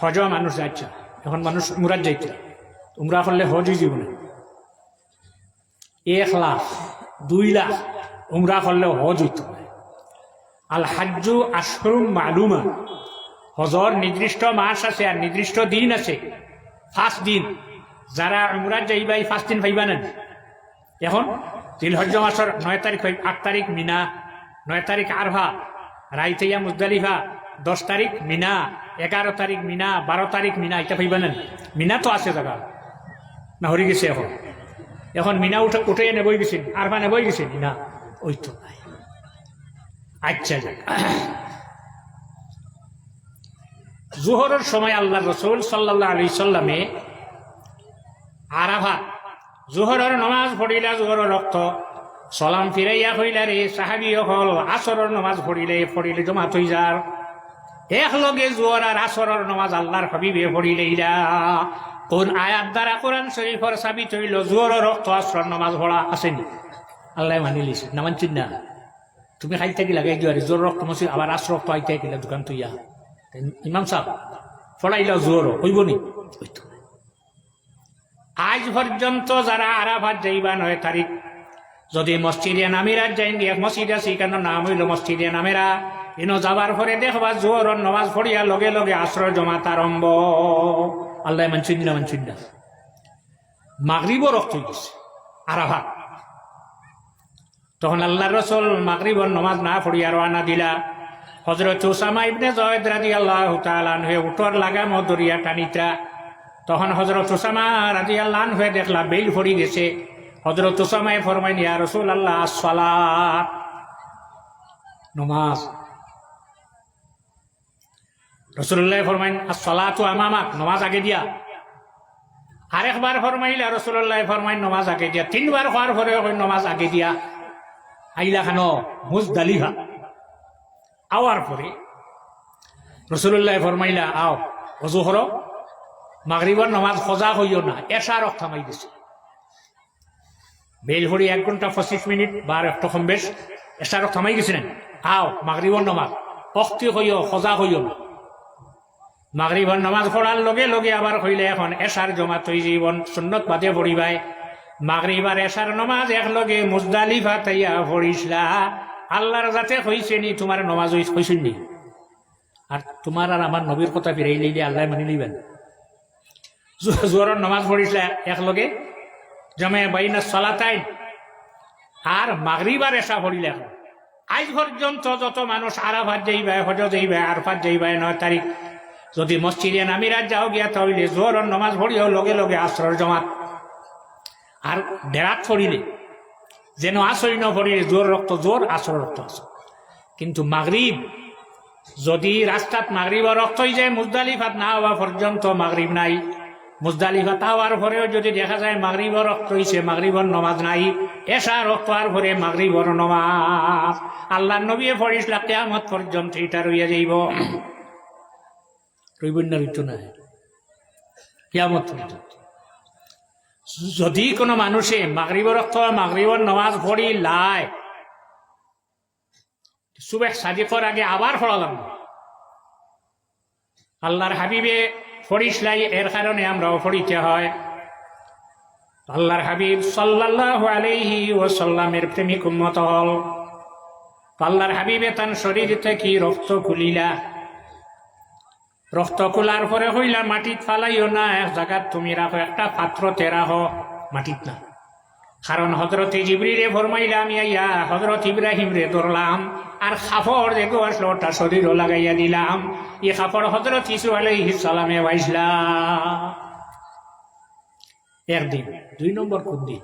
হজ মানুষ যাচ্ছে এখন মানুষ উমরাত যাইতে উমরা করলে হজই জীবনে এক লাখ, দুই লাখ উমরা করলে হজ হইতে আল হাজ্জু আশরুম মালুমা। হজর নির্দিষ্ট মাস আছে আর নির্দিষ্ট দিন আছে। ফার্স্ট দিন। যারা উমরাত যাইবা, এই ফার্স্ট দিন পাইবা না। এখন জিলহজ্জ মাসের নয় তারিখ আট তারিখ মিনা, নয় তারিখ আরভা রাইতেইয়া মুজদালিফা, দশ তারিখ মিনা। এগারো তারিখ মিনা, বারো তারিখ মিনা, এটা পাইবা না মিনা তো আছে জায়গা না হরি গেছে এখন। এখন মিনা উঠে উঠে নেবই গেছেন আরভা নেবই গেছেন মিনা। ওই তো আচ্ছা জোহরের সময় আল্লাহ রসুল সাল্লাহ আলি সাল্লামে আরাভা জোহরের নমাজ পড়িলা জোহরের রক্ত সলাম ফিরাইয়া হইলা রে সাহাবি হল আসরের নমাজ পড়িলে পড়িলে জমা থই যার এক লগে জোহর আর আসরের নমাজ আল্লাহর হাবিবে পড়িলে ইরা কোন আয়াত দ্বারা কোরআন শরীফর সাবিত হইল জোহরের রক্ত, আসরের নমাজ পড়া আসেনি। আল্লাহ মানি লিছে, না মানছিন না? তুমি খাই থাকি দিও, আরে জোর রক্ত মসি আবার আস রক্ত আইতে গেলে দোকান তুইয়া ইমাম সাহেব ফলাইলা জোর হইব নি? হইতো। আজ পর্যন্ত যারা আরাফাত যাইবা নয় তারিখ, যদি মসজিদে নামিরা যাই দিয়ে মসজিদ আছে কেন নাম হইল মসজিদে নামেরা। ইনো যাবার পরে দেখবা জোর নমাজ পড়িয়া লগে লগে আশ্রয় জমাত আরম্ভ আল্লাহ মানছিন না মানছিন না মাগরিবও রক্ত গেছে। আরাফাত তখন আল্লাহ রসুল মাগরিবর নমাজ না পড়িয়া রওনা দিলা। হজরত ওসামা ইবনে জয়েদ রাজি আল্লাহ তালান হয়ে উঠর লাগাম দরিয়া টানিতা তখন হজরত ওসামা রাজি আল্লাহ হয়ে দেখলা বেল ফড়ি গেছে। হজরত ওসামায় ফরমাইন ইয়া রসুল আল্লাহ সালাত নমাজ। রসুল্লাহ ফরমাইন আসলাতু আমামাক নমাজ আগে দিয়া। আরেকবার ফরমাইলা রসুল্লাহ ফরমাইন, নমাজ আগে দিয়া। তিনবার হওয়ার পরে নমাজ আগে দিয়া। আইলা খান খানো মুজদালিফা। আওয়ার পরে রসুল্লাহ ফরমাইলা, আও, অজু হর মাগরিবর নমাজ সজা হইও না এসা রক থামাই দিছে। বেল ভরি এক ঘণ্টা পঁচিশ মিনিট বা একটু কম বেশ এসা রক থামাই গেছিলেন আও মাগরিবর নমাজ, অক্তি হইও সজা হইও না। মাগরিবর নমাজ পড়ার লগে লগে আবার হইলে এখন এসার জমা হই জীবন, সুন্নত বাদে পড়িবাই। মাগরিবার এসার নমাজ একলগে মুজদালিফা তাইয়া পড়িসলা। আল্লাহর যাতে হইছে নি, তোমার নমাজ হইছিল নি। আর তোমার আর আমার নবীর কথা ফিরাই লইলে আল্লাহ মানি লইবেন। জোয়ারের নমাজ পড়িসলা একলগে, জমে বাইনা চলাতাই আর মাগরিবার এসা পড়িলে এখন। আজ পর্যন্ত যত মানুষ আরাফাত যাইবে হজ যাইবে, আরফাত যাইবে, নয় তারিখ যদি মসজিদে নামিরাত যাও গিয়া তাহলে জোহরের নমাজ পড়িও, লগে লগে আশ্রয় জমাত। আর বেড়াত পড়িলে, যেন আসরি নপড়িলে জোর রক্ত, জোর আসর রক্ত আসর। কিন্তু মাগরিব, যদি রাস্তাত মাগরিবার রক্ত হয়ে যায়, মুজদালিফাত না হওয়া পর্যন্ত মাগরিব নাই। মুজদালিফাত হওয়ার পরেও যদি দেখা যায় মাগরিবর রক্ত হয়েছে মাগরিবর নমাজ নাই এসা রক্ত আর পরে মাগরিবর নমাজ। আল্লাহ নবী পড়িসলা কেয়ামত পর্যন্ত এটা রইয়া যাইব। রইবেন না ঋতু নাই। কেয়ামত পর্যন্ত যদি কোনো মানুষে মাগরিবর রক্ত মাগরিবর নমাজ পড়ি লাই সুবেহ সাদিকর আগে আবার পড়ালাম আল্লাহর হাবিবে ফরিস লাই এর কারণে আমরাও পড়িতে হয়। আল্লাহর হাবিব সাল্লাল্লাহু আলাইহি ও সাল্লামের প্রেমিক উম্মত হল। আল্লাহর হাবিবে তার শরীর থেকে রক্ত খুলিলা? রক্ত খোলার পরে হইলা মাটিত ফালাইও না, এক জায়গাত তুমি রাখো একটা পাত্রতে রাখো মাটিত না। কারণ হজরত জিবরিরে ফরমাইলা আমি আইয়া হজরত ইব্রাহিম রে ধরলাম আর খাফড় দেখো আসলো ওটা শরীরও লাগাইয়া দিলাম, ই খাফড় হজরত ইসু আলাইহিস সালামে বাইসলা একদিন দুই নম্বর কোন দিন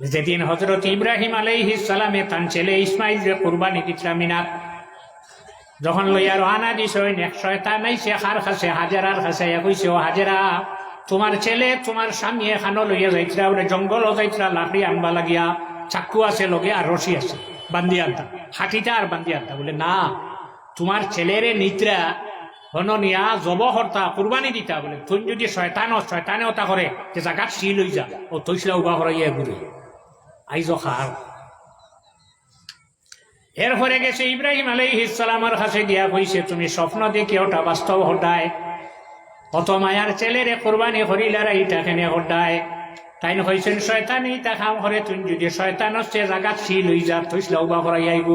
যেদিন হজরত ইব্রাহিম আলাইহিস সালামে তান ছেলে ইসমাইল রে কুরবানি দিতরা মিনার যখন লইয়া রহানা দিস শয়তান আইসে হার খাসে হাজারার খাসে কইছে ও হাজারা, তোমার ছেলে, তোমার স্বামী এখানো লইয়া যাইতরা, ওরে জঙ্গল যাইতরা, লাকড়ি আনবা লাগিয়া, চাকু আছে লগে আর রশি আছে বান্ধি আনতা, হাঁটিটা আর বান্ধি আনতা, বলে, না, তোমার ছেলেরে নিত্রা হন নিয়া, জব হর্তা, কুরবানি দিতা, বলে, তুই যদি শয়তান শয়তানে ওটা করে, যে জাগাত সি লই যা ও তৈসলা উবা করাইয়া ঘুরে, আইজ খার এরপরে গেছে ইব্রাহিম আলাইহিসালামের কাছে দিয়া কইছে, তুমি স্বপ্ন দেখে ওটা বাস্তব হটায় অত মায়ার ছেলেরে কোরবানি হরিলারা ইটা কেনে হডায় তাই হয়েছেন শয়তান ইটা খাম হরে, তুই যদি শয়তান হচ্ছে জাগাত, সি লই যা থইসলা উবা করাই আইব।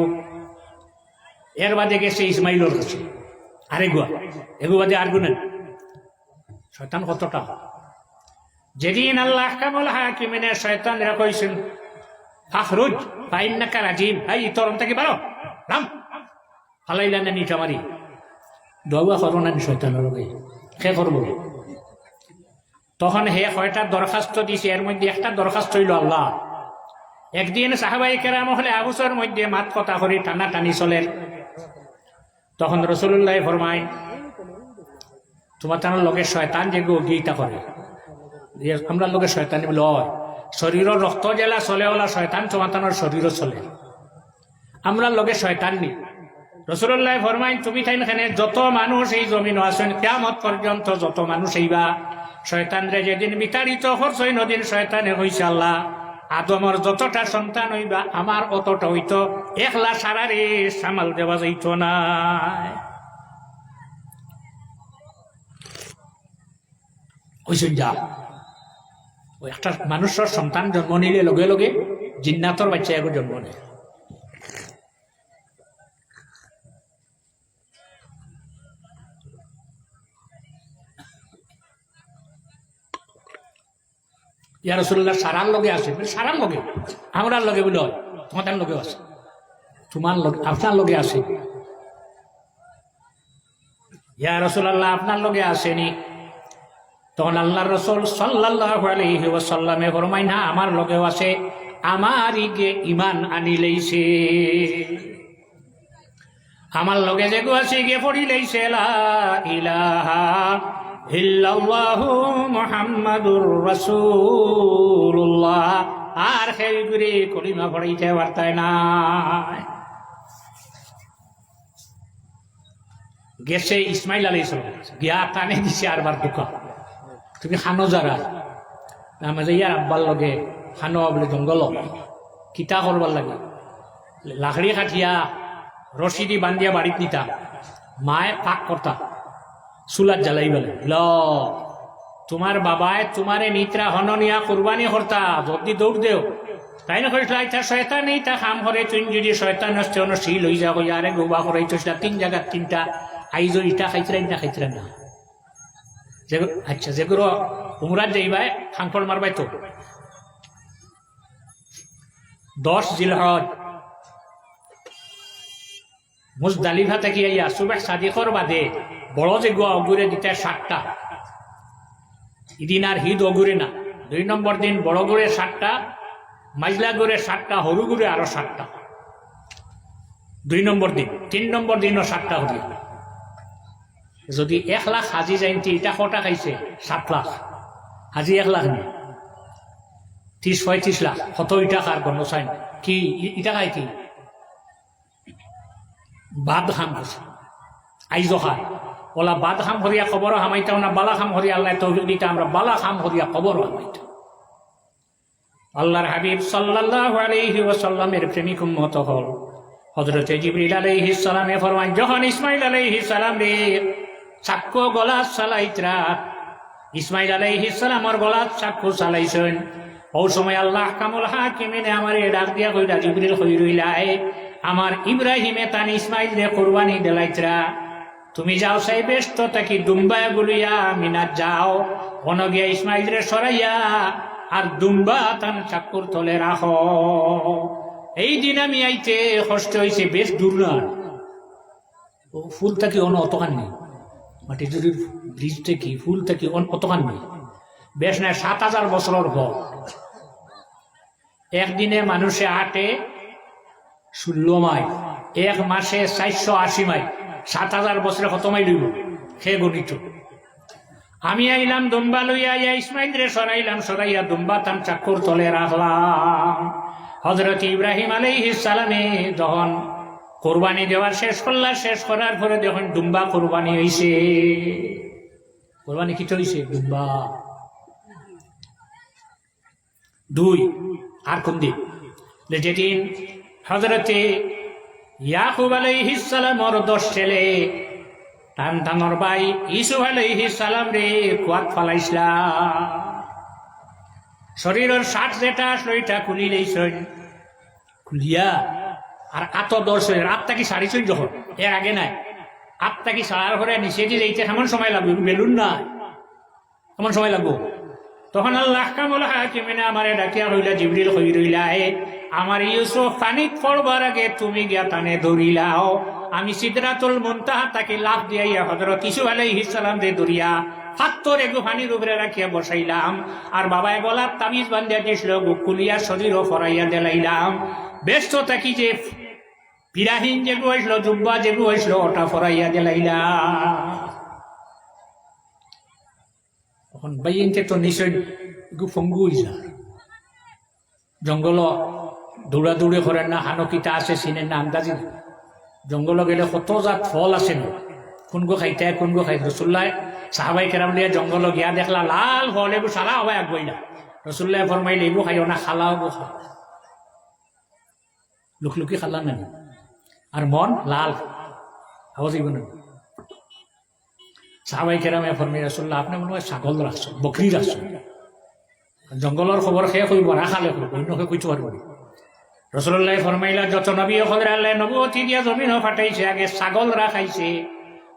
এর বাদে গেছে ইসমাইলর কাছে। আরে গুয়া, এগু বাদে আর গুনেন। শয়তান কতটা? যেদিন আল্লাহ কামল হাকিমিনে শয়তান রে কইছেন ফাখরুজ ফাইন্নাকা রাজিম। হাই তরম থেকে বারো রাম ফালাইলা না নিটা মারি। দোয়া করো না শয়তানের লগে। সে করব তখন হে কয়টা দরখাস্ত দিছে এর মধ্যে একটা দরখাস্ত হইল আল্লাহ। একদিন সাহাবাই কেরাম হলে আবুসের মধ্যে মাত কথা করি টানা টানি চলে। তখন রসুল্লাহ ফরমায় তোমার তার লগে শয়তান যে গীতা করে আমরা লগে শয়তানি বলে শরীরের রক্ত জেলা চলে ওলা শয়তান তোমার শরীরও চলে। আমরা লগে শয়তান নি রসুল্লাহ ফরমাইন তুমি তাই খানে যত মানুষ এই জমিন আছেন কেমত পর্যন্ত যত মানুষ এইবা শয়তান রে যেদিন বিতাড়িত হরছই নদীন শয়তানে হইছে আল্লাহ। আদমর যতটা সন্তান হইবা আমার অতটা হইতো একলা সারারে সামাল দেওয়া যাইত না হইছেন যা। ওই একটা মানুষের সন্তান জন্ম নিলে লগে লগে জিন্নাতর বাচ্চা এগো জন্ম নেয় ইয়া রসুল্লাহ সারার লগে আছে বলে, সারার লগে আমরার লগে বলে হয় তোমার লগে আছে তোমার লগে আপনার লগে আছে। ইয়া রসুল্লাহ আপনার লগে আসেনি তখন আল্লাহ রসুল সাল্লাহ আলহি ওসাল্লামে ফরমাই না আমার লগেও আছে আমার ইগে ইমান আনি লইছে। আমার লগে যে গো আছে, গে পড়ি লইছে মুহাম্মাদুর রাসূলুল্লাহ। আর সেই গুরি কলিমা পড়াইতে পারতায় না। গেছে ইসমাইল আলী গিয়া কানে দিছে আর বার দোকান তুমি খানো যারা আমাদের ইয়ার আব্বার লগে খানো বলে জঙ্গল কিতা করবার লাগে। লাকড়ি কাঠিয়া রশি দি বান্ধিয়া বাড়িত নিতা। মায়ে পাক করতা চুলাত জ্বালাই বলে ল তোমার বাবায় তোমারে নিত্রা হননিয়া কুরবানি হরতা যদি দৌড় দেও। তাই না কইসলা ইটা শয়তান নেই তা খাম হরে তুই যদি শয়তান নষ্ট শিল হয়ে যাব আরে গোবা করে তিন জায়গার তিনটা। আইজ ইটা খাইতরা না খাইতরা না? যেগুলো আচ্ছা যেগুলো উমরাত যাইবাই খাংফল মারবাই তো। দশ জিলহজ। মুজদালিফা থেকে আইয়া সুবেহ সাদিকর বাদে বড় যে গোয়া অগুরে দিতে সাতটা। ইদিন আর হিদ অগুরে না। দুই নম্বর দিন বড় গুড়ে সাতটা মাইজলা গুড়ে সাতটা হরু গুড়ে আরও সাতটা। দুই নম্বর দিন, তিন নম্বর দিনও সাতটা হরি যদি এক লাখ হাজি যাইনটি ইটা কটা খাইছে? সাত লাখ। হাজি এক লাখ নেই ত্রিশ পঁয়ত্রিশ লাখ। কত ইটা কার গণ্য কি ইটা খাই কি? বাদ খাম করছে আইজ খায় ওলা বাদ খাম হরিয়া খবর হামাইতাও না, বালা খাম হরিয়া আল্লাহ তৌফিক দিতে আমরা, বালা খাম হরিয়া খবর হামাইতাম আল্লাহর হাবিব সাল্লাল্লাহু আলাইহি ওয়াসাল্লামের প্রেমিক উম্মত হল। হযরত জিবরিল আলাইহিস সালামে ফরমান যখন ইসমাইল আলাইহিস সালাম রে চাক্কু গলা চালাইতরা। ইসমাইল আলাইহিস সালামর গলা চাক্কু চালাইছেন। ও সময় আল্লাহ কামুল হাকিমিনে আমারে ডাক দিয়া কইরা, জিবরিল কই রইলাই আমার ইব্রাহিমে তান ইসমাইল রে কুরবানি দেলাইতরা। তুমি যাও সেই ব্যস্ত তাকি দুম্বা গুলিয়া মিনাত যাও কোন গিয়া ইসমাইল রে সরাইয়া আর দুম্বা তান চাকুর তলে রাখ এই দিন আমি আইতে কষ্ট হয়েছে বেশ দূর না। ফুল থাকি অন অতখান নেই। মাটিজুরির ব্রিজ থেকে, ফুল থেকে অতখান নেই বেশ না সাত হাজার বছরের ঘর একদিনে মানুষে আটে ষোলো মাইল, এক মাসে চারশো আশি মাইল। সাত হাজার বছরে কত মাইল হইব? সে গণিত। আমি আইলাম দুম্বা লইয়া আইয়া ইসমাইল রে সরাইলাম সরাইয়া দুম্বা তাম চাকুর তলে রাখলাম। হজরত ইব্রাহিম আলাইহিস সালামে যখন কোরবানি দেওয়ার শেষ করলা শেষ করার পরে যখন ডুম্বা কোরবানি হইছে। কোরবানি কি হইছে ডুম্বা দুই, আর কোন দিন? যেদিন হজরতে ইয়াকুব আলাইহিস সালামর দশ ছেলে টান টানর ভাই ইসুফ আলাইহি সালাম রে কুয়াত ফালাইছিলা। শরীরের শার্ট যেটা আসলো, এটা খুলি লইছই খুলিয়া আর আত দর্শন আত্মা কি সারি সারিছই যখন? এর আগে নাই। আত্মা কি সারার ঘরে নিচে দিয়ে যাইতে কেমন সময় লাগবে, বেলুন না। কেমন সময় লাগবো। তখন আল্লাহ কামল হাকিমিনে আমারে ডাকিয়া হইলা জিবরিল হই রইলা, এ, আমার ইউসুফ পানিত পড়বার আগে তুমি গিয়া তানে ধরিলাও আমি সিদরাতুল মুনতাহা তাকে লাভ দিয়াইয়া হযরত ইসু আলাইহিস সালাম দে ধরিয়া হাত্তর এগু পানির উপরে রাখিয়া বসাইলাম। আর বাবায় গলার তামিজ বান্ধিয়া দিয়েছিল গুকুলিয়া শরীরও ফরাইয়া দেলাইলাম। ব্যস্ত থাকি যে পিরাহীন যেগু হয়েছিল জুব্বা যেগু হয়েছিল ওটা ফরাইয়া দেলাইলাম। তখন বাইনতে তো নিশ্চয় একটু ফঙ্গু হয়েছে জঙ্গল দৌড়া দৌড়ি করেন না হানকিতা আছে, চিনেন না, আন্দাজি জঙ্গল গেলে কত জাত ফল আছে। কোনগো খাইতে কোনগো খাই রসুল্লাহ সাহাবাই কেরাম লিয়া জঙ্গল গিয়া দেখলা লাল ফল এগু সারা হবাই আগবই না? রসুল্লাহ ফরমাইলে এগু খাইও না খালাও গো খা লুকলুকি খালা না আর মন লাল। আওয়াজ না? সাহাবাই কেরামে ফরমি রাসুল্লাহ আপনি মনে হয় ছাগল রাখছেন বকরি রাখছেন জঙ্গলের খবর খেয়ে কইব রাখালে অন্যকে কইতে পারব রসুল্লাহ ফরমাইলা যত নবী হলে আল্লাহ নবতী দিয়া জমিন ফাটাইছে, আগে ছাগল রাখাইছে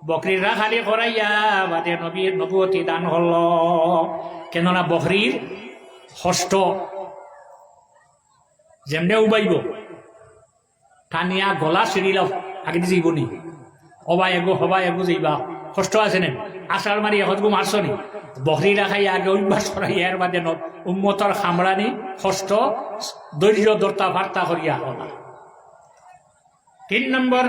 বকরির রাখালি করাইয়া বাদে নবীর নবতী দান হল। কেননা বকরির হস্ত যেমনে উবাইব, টানিয়া গলা ছিঁড়িলাও আগে দিয়ে যাইবনি হবা এগো হবা এগো যাইবা কষ্ট আছে নে? আষাঢ় মারি এখন গো মারছ নি? বহরি রাখাই আগে অভ্যাস করাই ইয়ার বাদে ন উম্মতর খামড়ানি কষ্ট দৈর্য দর্তা বার্তা করিয়া হলা। তিন নম্বর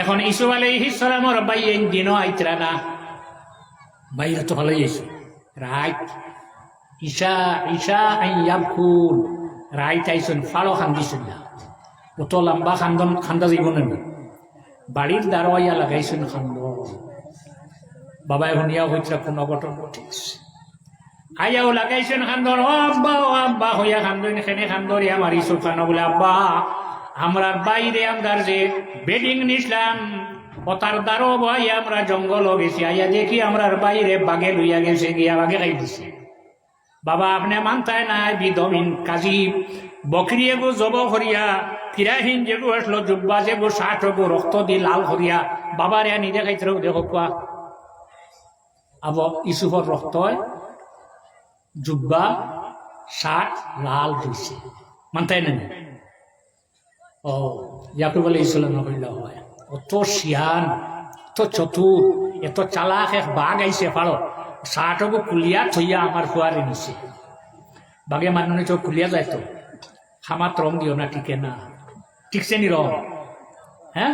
এখন ইসুফ আলাইহিস সালামর বাইয়েন দিনও আইতরা না। বাইরে তো ভালোই আইসু রাইট ঈশা ঈশা আইয়াবকুল রাইট আইসুন ফাড়ো খান্দিছুন না কত লম্বা খান্দন, খান্দা যাইব না বাড়ির দারোয়াইয়া লাগাইছেন খান্দ। বাবাই শুনিয়া হইতরা কোন অঘটন ঘটিছে আইয়াও লাগাইছেন খান্দন ও আব্বা ও আব্বা, হইয়া খান্দন খেনে খান্দরিয়া মারি সুলফানো বলে, আব্বা আমরার বাইরে আমরার যে বেডিং নিছিলাম ওতার দ্বারো ভাই আমরা জঙ্গল গেছি। আইয়া দেখি আমরার বাইরে বাগে লইয়া গেছে, গিয়া বাগে খাই দিছে বাবা, আপনি মানতায় নাই বিধমিন কাজী। বকরি এগো জব করিয়া ফিরাহীন যেগু আসলো, জুব্বা যেগু ষাট গো রক্ত দি লাল করিয়া বাবারে নিজে খাইতে দেখো কোয়া আব ইসুফর রক্ত জুব্বা ষাট লাল হয়েছে মানতাই না ও, ইয়াকুব আলী ইসলাম হইল হয় অত শিয়ান এত চতুর এত চালাক, এক বাঘ আইছে পারো ষাটকো কুলিয়া থইয়া আমার ফুয়ারে নিছে। বাঘে মানুষ চোখ খুলিয়া যায় তো, খামাত রং দিও না টিকে না। টিকছে নি রং হ্যাঁ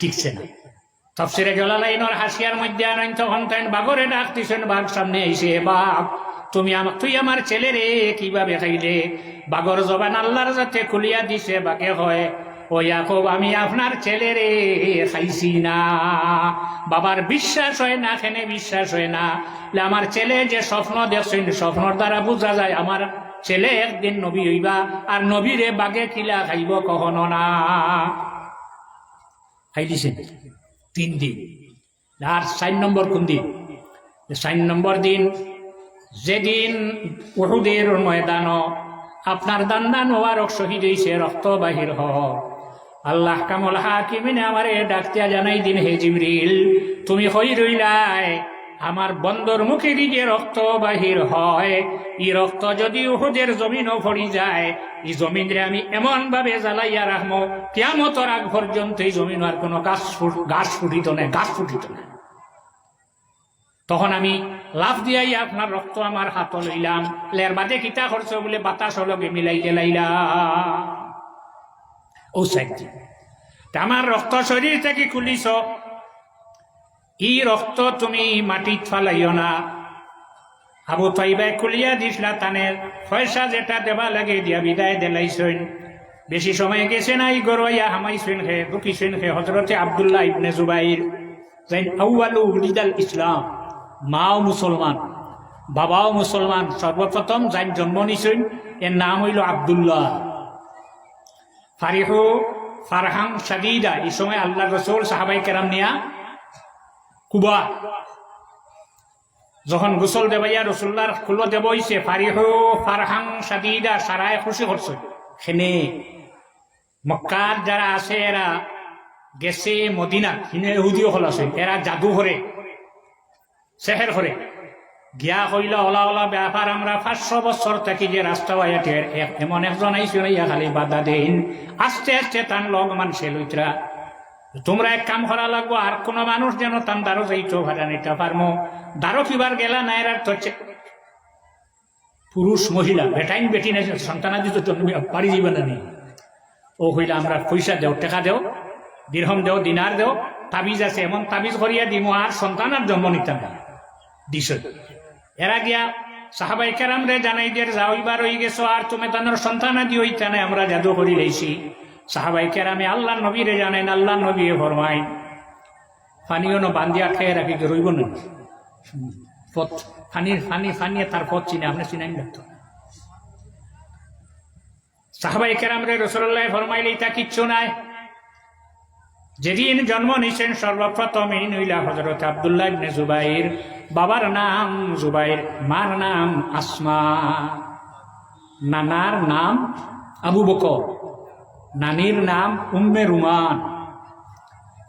টিকছে না তফসিরে জলালাইনর হাসিয়ার মধ্যে আনেন তখন তাই বাঘরে ডাক দিছেন, বাঘ সামনে আইসে বাঘ, তুমি আমার তুই আমার ছেলে রে কীভাবে খাইলে বাঘর জবান আল্লাহর যাতে খুলিয়া দিছে, বাঘে হয় ও ইয়াকুব, আমি আপনার ছেলে রে, খাইছি না। বাবার বিশ্বাস হয় না, খেনে বিশ্বাস হয় না। আমার ছেলে যে স্বপ্ন দেখছেন, স্বপ্নর দ্বারা বোঝা যায়, আমার ছেলে একদিন নবী হইবা, আর নবীরে বাগে কিলা খাইব কখনো না। খাই দিছেন তিন দিন। আর চার নম্বর কোন দিন? চার নম্বর দিন, যেদিন উহুদের ময়দান, আপনার দান্দান ওয়ারক শহীদ হয়েছে রক্ত বাহির হ আল্লাহ কামল হাকিমিনে আমারে ডাক্তিয়া জানাই দিন, হে জিবরিল, তুমি হই রইলাই আমার বন্দর মুখে দিকে রক্ত বাহির হয়। ই রক্ত যদি উহুদের জমিনও ভরি যায়, ই জমিন রে আমি এমন ভাবে জ্বালাইয়া রাখব কেমতর আগ পর্যন্ত এই জমিন আর কোনো গাছ গাছ ফুটিত না গাছ ফুটিত না তখন আমি লাভ দিয়াই আপনার রক্ত আমার হাত লইলাম। লের বাদে কিতা খরচ বলে বাতাস লগে মিলাই গেলাইলাম সাইড আমার রক্ত শরীর থেকে খুলিছ। ই রক্ত তুমি মাটিত ফালাইও না। আবু তাইবাই খুলিয়া দিসলা তানে, পয়সা যেটা দেবা লাগে দিয়া বিদায় দেলাইছেন বেশি সময় গেছে না ই গরইয়া হামাইছেন খে দুকিছেন খে হজরতে আবদুল্লাহ ইবনে জুবাইর যাইন আউয়ালু উলিদাল ইসলাম মাও মুসলমান বাবাও মুসলমান সর্বপ্রথম যাইন জন্ম নিছেন। এর নাম হইল আবদুল্লাহ। ফারিহু ফারহাম সাদিদা এই সময় আল্লাহ রসুল, সাহাবাই কেরাম নিয়া কুবা। যখন গোসল দেবাইয়া রসুল্লার খুলো দেব হইছে, ফারিহ, ফারহাং সাদিদা সারায় খুশি করছে। সেনে মক্কার যারা আছে, এরা গেছে মদিনা ইহুদিও হল আছে, এরা জাদু করে সেহের করে গিয়া কইল ওলা ওলা ব্যাপার আমরা পাঁচশো বছর থাকি যে রাস্তা বাইয়াতে এমন একজন আইসিল ইয়া খালি বাধা দেন। আস্তে আস্তে তান লগ মানছে লইতরা। তোমরা এক কাম করা লাগবো, আর কোনো মানুষ যেন তান দারো যাইতো ভাড়া নিতে পারমো। দারো কিবার গেলা নাইরার তো পুরুষ, মহিলা, বেটাইন বেটি নাই সন্তানাদি তো পারি যাবে না নি ও হইলা, আমরা পয়সা দেও, টাকা দেও দীর্ঘম দেও, দিনার দেও, তাবিজ আছে, এমন তাবিজ করিয়া দিমো, আর সন্তান আর জন্ম নিতাম না। দিছ। এরা গিয়া সাহাবাই কেরাম রে জানাই দিয়ে, যাও এবার হয়ে গেছো, আর তুমি তানোর সন্তান আদি হইতে নাই, আমরা জাদু করি লইছি। সাহাবাই কেরামে আল্লাহ নবীরে জানেন আল্লাহ নবী ফরমাই পানিও ন বান্ধিয়া খেয়ে রাখি যে রইব না। পথ ফানির ফানি ফানিয়ে তার পথ চিনে আপনি চিনাই লাগতো সাহাবাই কেরাম রে রসুল্লাহ ফরমাইলে তা কিচ্ছু নাই। যেদিন জন্ম নিছেন সর্বপ্রথম নইলা হজরত আবদুল্লাহ ইবনে জুবাইর। বাবার নাম জুবাইর, মার নাম আসমা। নানার নাম আবু বকর, নানির নাম উম্মে রুমান।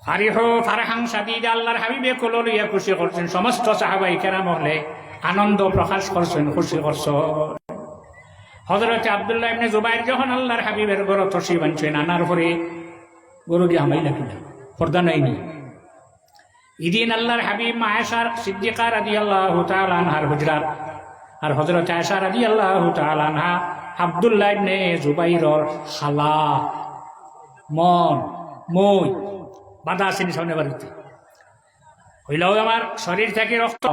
ফারিহ ফারহাং সাদিদ আল্লাহর হাবিবে কোলো লইয়া খুশি করছেন, সমস্ত সাহাবাই কেরাম হলে আনন্দ প্রকাশ করছেন, খুশি করছেন। হজরত আবদুল্লাহ ইবনে জুবাইর যখন আল্লাহর হাবিবের গর তসি বানছেন আনার পরে গরু দিয়ে হামাই লাগিল পর্দা নাই নি। ইদিন আল্লাহর হাবিব মায়েশার সিদ্দিকার আদি আল্লাহ আনহার হুজরাত আর হজরত আয়সার আদি আল্লাহ আনহা আবদুল্লাহ ইবনে জুবাইরর খালা মন, মই, বাধা আসেনি সামনে বাড়িতে। হইলেও আমার শরীর থেকে রক্ত